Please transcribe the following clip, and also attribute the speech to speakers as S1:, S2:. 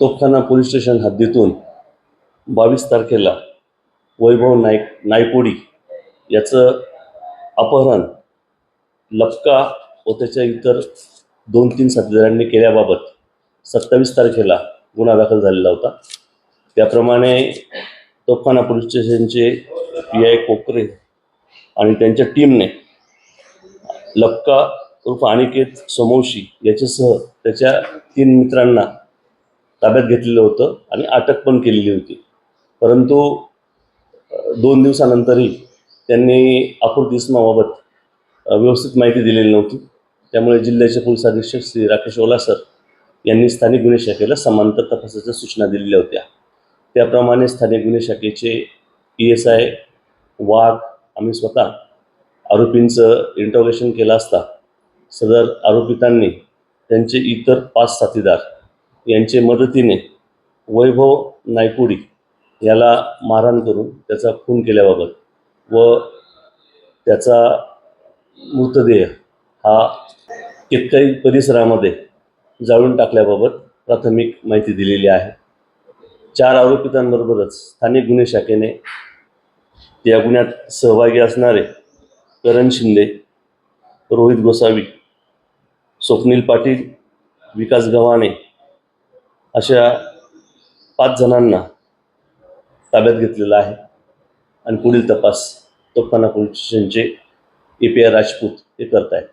S1: तोफखाना police station हद्दीतून बावीस तारखेला वैभव नाईक नायकोडी याचं अपहरण लपका व त्याच्या इतर दोन तीन साथीदारांनी केल्याबाबत सत्तावीस तारखेला गुन्हा दाखल झालेला होता. त्याप्रमाणे तोफखाना पोलीस स्टेशनचे पी आय कोकरे आणि त्यांच्या टीमने लपका उर्फ अनिकेत समोशी याच्यासह त्याच्या तीन मित्रांना ताब्यात घेतलेलं होतं आणि अटक पण केलेली होती. परंतु दोन दिवसानंतरही त्यांनी अपूर्त इस्माबाबत व्यवस्थित माहिती दिलेली नव्हती. त्यामुळे जिल्ह्याचे पोलीस अधीक्षक श्री राकेश ओलासर यांनी स्थानिक गुन्हे शाखेला समांतर तपासाच्या सूचना दिलेल्या होत्या. त्याप्रमाणे स्थानिक गुन्हे शाखेचे पी एस आय वाघ आम्ही स्वतः आरोपींचं इंट्रोगेशन केलं असता सदर आरोपितांनी त्यांचे इतर पाच साथीदार यांचे मदतीने वैभव नायकुडी याला मारहाण करून त्याचा खून केल्याबाबत व त्याचा मृतदेह हा केतकाई परिसरामध्ये जाळून टाकल्याबाबत प्राथमिक माहिती दिलेली आहे. चार आरोपितांबरोबरच स्थानिक गुन्हे शाखेने या गुन्ह्यात सहभागी असणारे करण शिंदे रोहित गोसावी स्वप्नील पाटील विकास गव्हाणे अशा पाच जणांना ताब्यात घेतलेला आहे. आणि पुढील तपास तोफखाना पोलीस स्टेशनचे ए पी आर राजपूत हे करत आहेत